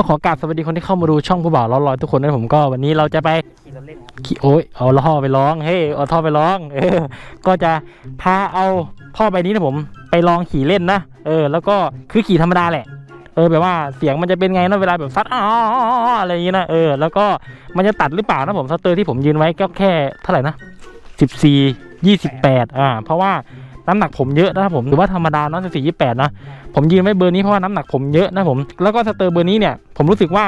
ก็ขอกราบสวัสดีคนที่เข้ามาดูช่องผู้บ่าวร้อยลอยทุกคนนะผมก็วันนี้เราจะไปขี่โอ้ยเอาท่อไปร้องเฮ้ยเอาท่อไปร้องเออก็จะพาเอาท่อใบนี้นะผม ไปลองขี่เล่นนะเออ แล้วก็คือขี่ธรรมดาแหละ เออแบบว่าเสียงมันจะเป็นไงนะเวลาแบบซัดอ๋ออะไรอย่างงี้นะเออแล้วก็มันจะตัดหรือเปล่านะผมสเตอร์ที่ผมยืนไว้ก็แค่เท่าไหร่นะสิบสี่ยี่สิบแปดอ่าเพราะว่า น้ำหนักผมเยอะนะครับผมหรือว่าธรรมดาเนาะสิบสี่ยี่แปดนะผมยืนไว้เบอร์นี้เพราะว่าน้ำหนักผมเยอะนะผมแล้วก็สเตอร์เบอร์นี้เนี่ยผมรู้สึกว่า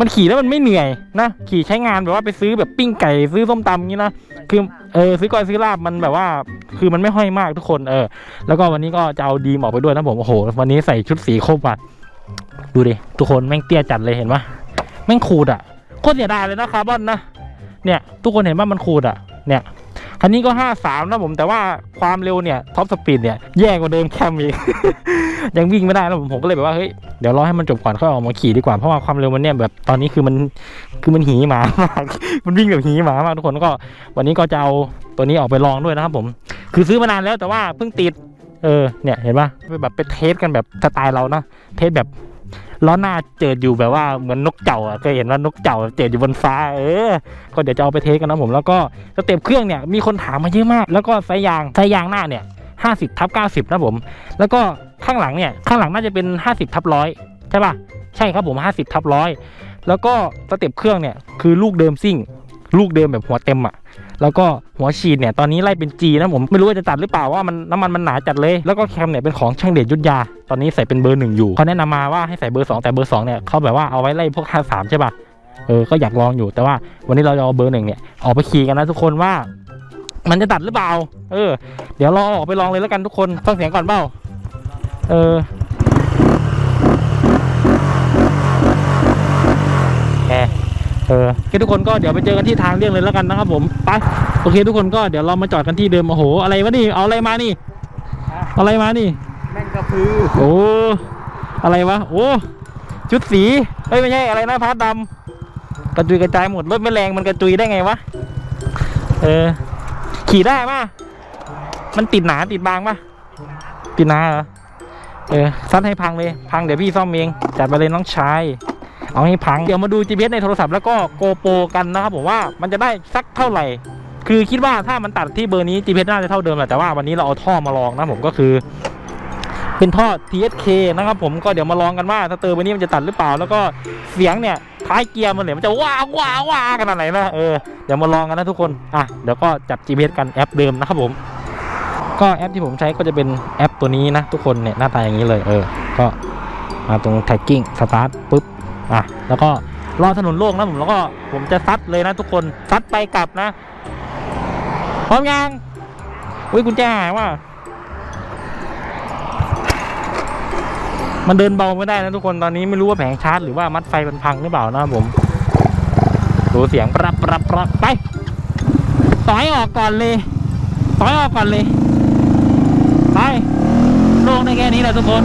มันขี่แล้วมันไม่เหนื่อยนะขี่ใช้งานแบบว่าไปซื้อแบบปิ้งไก่ซื้อส้มตำอย่างนี้นะคือเออซื้อก้อยซื้อลาบมันแบบว่า คือมันไม่ห้อยมากทุกคนเออ แล้วก็วันนี้ก็จะเอาดีมออกไปด้วยนะผมโอ้โห วันนี้ใส่ชุดสีครบอะดูดิทุกคนแม่งเตี้ยจัดเลยเห็นปะแม่งขูดอะโคตรเสียดายเลยนะคาร์บอนนะเนี่ย ทุกคนเห็นว่ามันขูดอะเนี่ย คันนี้ก็ 53 นะผมแต่ว่าความเร็วเนี่ยท็อปสปีดเนี่ยแย่กว่าเดิมแคมอีก ยังวิ่งไม่ได้นะผมผมก็เลยแบบว่าเฮ้ยเดี๋ยวรอให้มันจบก่อนค่อยออกมาขี่ดีกว่าเพราะว่าความเร็วมันเนี่ยแบบตอนนี้คือมันคือมันหีหมามาก มันวิ่งแบบหีหมามากทุกคนก็ วันนี้ก็จะเอาตัวนี้ออกไปลองด้วยนะครับผม คือซื้อมานานแล้วแต่ว่าเพิ่งติด เออเนี่ยเห็นปะไปแบบไปเทสกันแบบสไตล์เรานะเทสแบบ ล้อหน้าเจิดอยู่แบบว่าเหมือนนกเจ่าอะเคยเห็นว่านกเจ่าเจิดอยู่บนฟ้าเออก็เดี๋ยวจะเอาไปเทสกันนะผมแล้วก็สเต็ปเครื่องเนี่ยมีคนถามมาเยอะมาก แล้วก็ไซส์ยางไซส์ยางหน้าเนี่ยห้าสิบทับเก้าสิบนะผม แล้วก็ข้างหลังเนี่ยข้างหลังน่าจะเป็นห้าสิบทับร้อยใช่ป่ะใช่ครับผมห้าสิบทับร้อยแล้วก็สเต็ปเครื่องเนี่ยคือลูกเดิมซิ่ง ลูกเดิมแบบหัวเต็มอะ แล้วก็หัวฉีดเนี่ยตอนนี้ไล่เป็น G นะผมไม่รู้ว่าจะตัดหรือเปล่าว่ามันน้ำมันมันหนาจัดเลย แล้วก็แคมเนี่ยเป็นของช่างเดชยุทธยา ตอนนี้ใส่เป็นเบอร์หนึ่งอยู่เขาแนะนำมาว่าให้ใส่เบอร์สองแต่เบอร์สองเนี่ยเขาแบบว่าเอาไว้ไล่พวกห้าสามใช่ป่ะเออก็อยากลองอยู่แต่ว่าวันนี้เราจะเอาเบอร์หนึ่งเนี่ยออกไปขี่กันนะทุกคนว่า มันจะตัดหรือเปล่า เออ เดี๋ยวเราออกไปลองเลยแล้วกันทุกคนฟังเสียงก่อนเปล่าเออ เออโอเคทุกคนก็เดี๋ยวไปเจอกันที่ทางเลี่ยงเลยแล้วกันนะครับผมไปโอเค ทุกคนก็เดี๋ยวเรามาจอดกันที่เดิมโอ้โหอะไรวะนี่เอาอะไรมานี่เอาอะไรมานี่แม่งกระพือโอ้อะไรวะโอ้ชุดสีเอ้ยไม่ใช่อะไรนะพาร์ทดำกระจุยกระจายหมดรถไม่แรงมันกระจุยได้ไงวะเออขี่ได้ปะมันติดหนาติดบางปะติดหนาเหรอเออซัดให้พังเลย พังเดี๋ยวพี่ซ่อมเองจัดไปเลยน้องชาย เอาให้พัง เดี๋ยวมาดู GPS ในโทรศัพท์แล้วก็โกโปรกันนะครับผมว่ามันจะได้สักเท่าไหร่ คือคิดว่าถ้ามันตัดที่เบอร์นี้ GPS น่าจะเท่าเดิมแหละแต่ว่าวันนี้เราเอาท่อมาลองนะผมก็คือ เป็นท่อ TSK นะครับผมก็เดี๋ยวมาลองกันว่าถ้าเตอร์วันนี้มันจะตัดหรือเปล่า แล้วก็เสียงเนี่ยท้ายเกียร์มันเนี่ยมันจะว้าวว้าวว้าขนาดไหนนะเออเดี๋ยวมาลองกันนะทุกคนอะเดี๋ยวก็จับ GPS กันแอปเดิมนะครับผมก็แอปที่ผมใช้ก็จะเป็นแอปตัวนี้นะ ทุกคนเนี่ยหน้าตาอย่างนี้เลยเออ ก็มาตรง tagging start ปุ๊บ อะแล้วก็รอถนนโล่งนะผมแล้วก็ผมจะซัดเลยนะทุกคนซัดไปกลับนะพร้อมยังอุ้ยกุญแจหายว่ะมันเดินเบาไม่ได้นะทุกคนตอนนี้ไม่รู้ว่าแผงชาร์จหรือว่ามัดไฟมันพังหรือเปล่านะผมดูเสียงปรับปรับปรับไปต่อยออกก่อนเลยต่อยออกก่อนเลยไปโล่งได้แค่นี้แหละทุกคน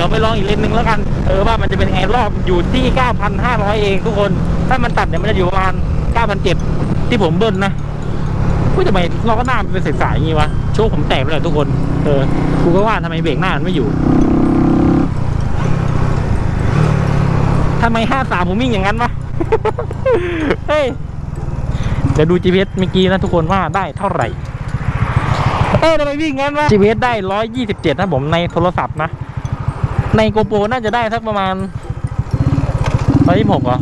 ดี๋ยวไปลองอีกเลนหนึ่งแล้วกัน เออว่ามันจะเป็นไงรอบอยู่ที่ 9,500 เองทุกคน ถ้ามันตัดเนี่ยมันจะอยู่ประมาณ9,700ที่ผมเบิ้ลนะพูดทำไมล้อหน้ามันเป็นสายๆอย่างงี้วะ โชคผมแตกไปเลยทุกคน เออ กูก็ว่าทำไมเบรกหน้ามันไม่อยู่ทำไม53ผมวิ่งอย่างนั้นวะ เฮ้ย เดี๋ยวดู GPS เมื่อกี้นะทุกคนว่าได้เท่าไหร่ เอ๊ะทำไมวิ่งงั้นวะ GPS ได้127นะผมในโทรศัพท์นะ ในโกโปรน่าจะได้สักประมาณ126เหรอ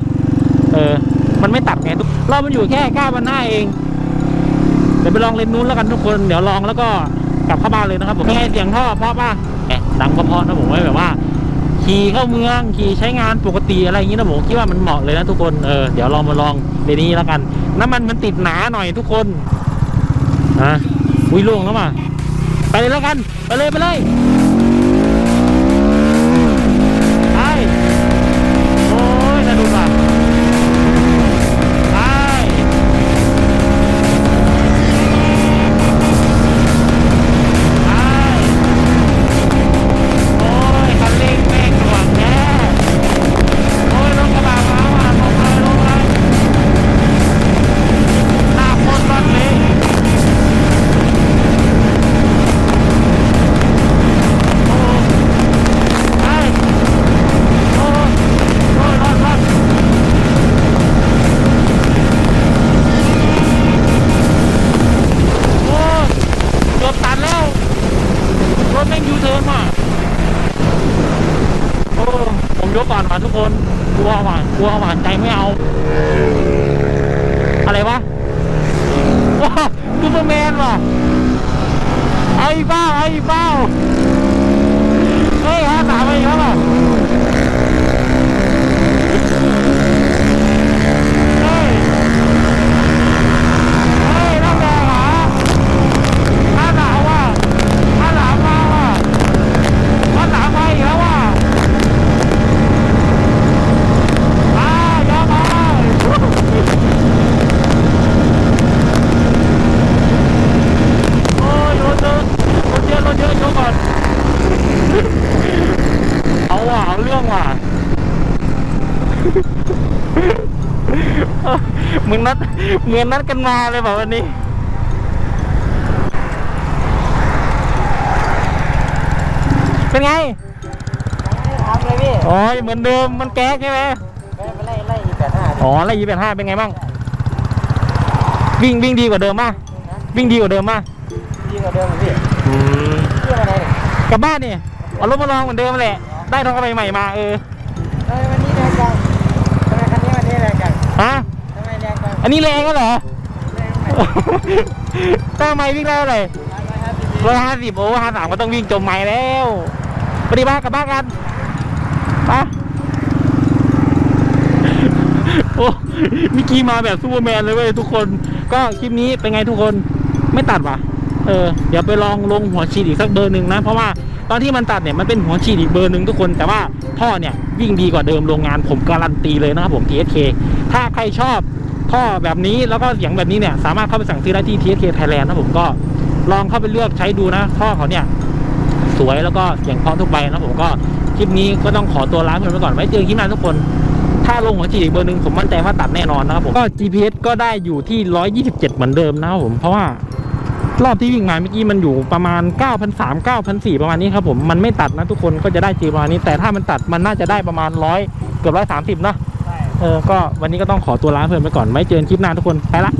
เออ มันไม่ตัดไงทุกเรามันอยู่แค่9พันหน้าเอง เดี๋ยวไปลองเลนนู้นแล้วกันทุกคน เดี๋ยวลองแล้วก็กลับเข้าบ้านเลยนะครับผมยังไงเสียงท่อเพราะป่ะแหมดังก็เพราะนะผมไม่แบบว่า ขี่เข้าเมือง ขี่ใช้งานปกติอะไรอย่างนี้นะผมคิดว่ามันเหมาะเลยนะทุกคน เออ เดี๋ยวลองมาลองเดี๋ยวนี้แล้วกัน น้ำมันมันติดหนาหน่อยทุกคนอะอุ้ยล่งแล้วมาไปเลยแล้วกัน ไปเลยไปเลย กลัวหวานกลัวหวานใจไม่เอา อะไรวะว้าซูเปอร์แมนว่ะไอ้บ้าไอ้บ้าเฮ้ยฮะสามไปอีกแล้วว่ะเฮ้ย เฮ้ยน้ำแดงเหรอ หน้าหนาวว่ะหน้าหนาวมาว่ะหน้าหนาวมาอีกแล้วว่ะอ่ายอมไปโอ้ยรถเยอะรถเยอะรถเยอะชกก่อน เอาว่ะเอาเรื่องว่ะ มึงนัดเหมือนนัดกันมาเลยแบบวันนี้เป็นไงทำเลยพี่อ๋อเหมือนเดิมมันแก๊กใช่ไหมไปไปไล่ไล่อีกแปดห้าอ๋อไล่ยี่แปดห้าเป็นไงบ้างวิ่งวิ่งดีกว่าเดิมป่ะวิ่งดีกว่าเดิมป่ะดีกว่าเดิมพี่อืมเที่ยวอะไรเนี่ยกลับบ้านนี่เอารถมาลองเหมือนเดิมแหละได้ทองกระบะใหม่มาเออ อันนี้แรงก็เหรอแรงตั้งไม้วิ่งได้เท่าไหร่ร้อยร้อยห้าสิบโอ้ห้าสามก็ต้องวิ่งจมไม้แล้วปดีบ้านกลับบ้านกันไปโอ้มิกี้มาแบบซูเปอร์แมนเลยเว้ยทุกคน ก็คลิปนี้เป็นไงทุกคนไม่ตัดว่ะเออเดี๋ยวไปลองลงหัวฉีดอีกสักเบอร์หนึ่งนะ เพราะว่าตอนที่มันตัดเนี่ยมันเป็นหัวฉีดอีกเบอร์หนึ่งทุกคน แต่ว่าท่อเนี่ยวิ่งดีกว่าเดิมโรงงานผมการันตีเลยนะครับผม TSK ถ้าใครชอบ ท่อแบบนี้แล้วก็เสียงแบบนี้เนี่ยสามารถเข้าไปสั่งซื้อได้ที่ TSK Thailand นะผมก็ลองเข้าไปเลือกใช้ดูนะ ท่อเขาเนี่ย สวยแล้วก็เสียงพราะทุกใบนะผมก็คลิปนี้ก็ต้องขอตัวลาเพื่อนไปก่อนไว้เจอคลิปหน้าทุกคน ถ้าลงหัวฉีดอีกเบอร์หนึ่งผมมั่นใจว่าตัดแน่นอนนะครับผมก็ GPS ก็ได้อยู่ที่ 127 เหมือนเดิมนะครับผมเพราะว่ารอบที่วิ่งมาเมื่อกี้มันอยู่ประมาณ 9,300 9,400ประมาณนี้ครับผมมันไม่ตัดนะทุกคนก็จะได้จีประมาณนี้ แต่ถ้ามันตัดมันน่าจะได้ประมาณร้อยเกือบร้อยสามสิบ130นะ เออก็วันนี้ก็ต้องขอตัวลาเพื่อนไปก่อนไม่เจอกันคลิปหน้าทุกคนไปละ